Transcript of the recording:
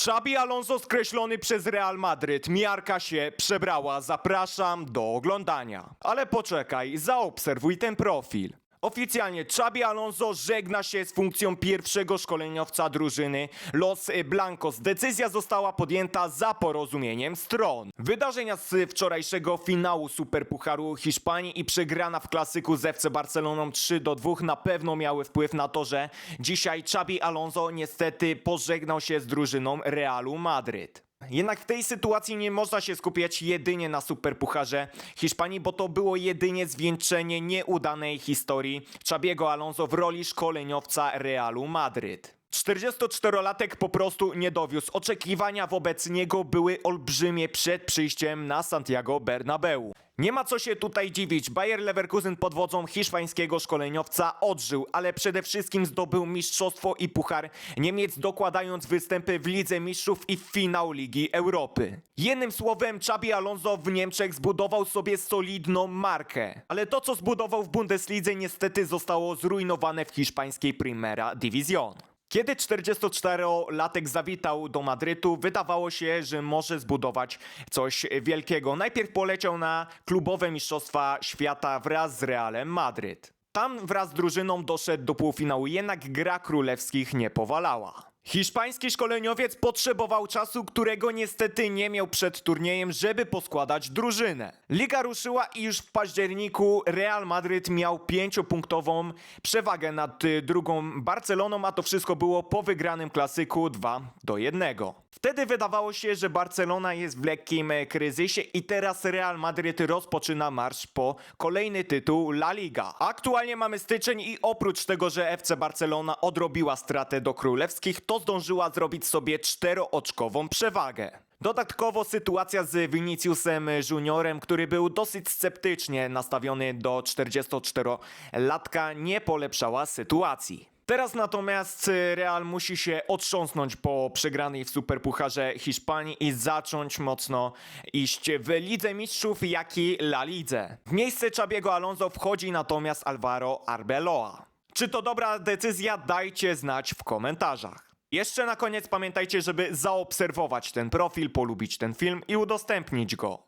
Xabi Alonso skreślony przez Real Madryt. Miarka się przebrała. Zapraszam do oglądania. Ale poczekaj, zaobserwuj ten profil. Oficjalnie Xabi Alonso żegna się z funkcją pierwszego szkoleniowca drużyny Los Blancos. Decyzja została podjęta za porozumieniem stron. Wydarzenia z wczorajszego finału Superpucharu Hiszpanii i przegrana w klasyku z FC Barceloną 3 do 2 na pewno miały wpływ na to, że dzisiaj Xabi Alonso niestety pożegnał się z drużyną Realu Madryt. Jednak w tej sytuacji nie można się skupiać jedynie na superpucharze Hiszpanii, bo to było jedynie zwieńczenie nieudanej historii Xabiego Alonso w roli szkoleniowca Realu Madryt. 44-latek po prostu nie dowiózł. Oczekiwania wobec niego były olbrzymie przed przyjściem na Santiago Bernabeu. Nie ma co się tutaj dziwić. Bayer Leverkusen pod wodzą hiszpańskiego szkoleniowca odżył, ale przede wszystkim zdobył mistrzostwo i puchar Niemiec, dokładając występy w Lidze Mistrzów i w finał Ligi Europy. Jednym słowem, Xabi Alonso w Niemczech zbudował sobie solidną markę. Ale to, co zbudował w Bundeslidze, niestety zostało zrujnowane w hiszpańskiej Primera Division. Kiedy 44-latek zawitał do Madrytu, wydawało się, że może zbudować coś wielkiego. Najpierw poleciał na klubowe mistrzostwa świata wraz z Realem Madryt. Tam wraz z drużyną doszedł do półfinału, jednak gra królewskich nie powalała. Hiszpański szkoleniowiec potrzebował czasu, którego niestety nie miał przed turniejem, żeby poskładać drużynę. Liga ruszyła i już w październiku Real Madryt miał pięciopunktową przewagę nad y, drugą Barceloną, a to wszystko było po wygranym klasyku 2 do 1. Wtedy wydawało się, że Barcelona jest w lekkim e, kryzysie i teraz Real Madryt rozpoczyna marsz po kolejny tytuł La Liga. Aktualnie mamy styczeń i oprócz tego, że FC Barcelona odrobiła stratę do królewskich, to zdążyła zrobić sobie czterooczkową przewagę. Dodatkowo sytuacja z Viniciusem Juniorem, który był dosyć sceptycznie nastawiony do 44-latka, nie polepszała sytuacji. Teraz natomiast Real musi się otrząsnąć po przegranej w Superpucharze Hiszpanii i zacząć mocno iść w Lidze Mistrzów, jak i La Lidze. W miejsce Xabiego Alonso wchodzi natomiast Alvaro Arbeloa. Czy to dobra decyzja? Dajcie znać w komentarzach. Jeszcze na koniec pamiętajcie, żeby zaobserwować ten profil, polubić ten film i udostępnić go.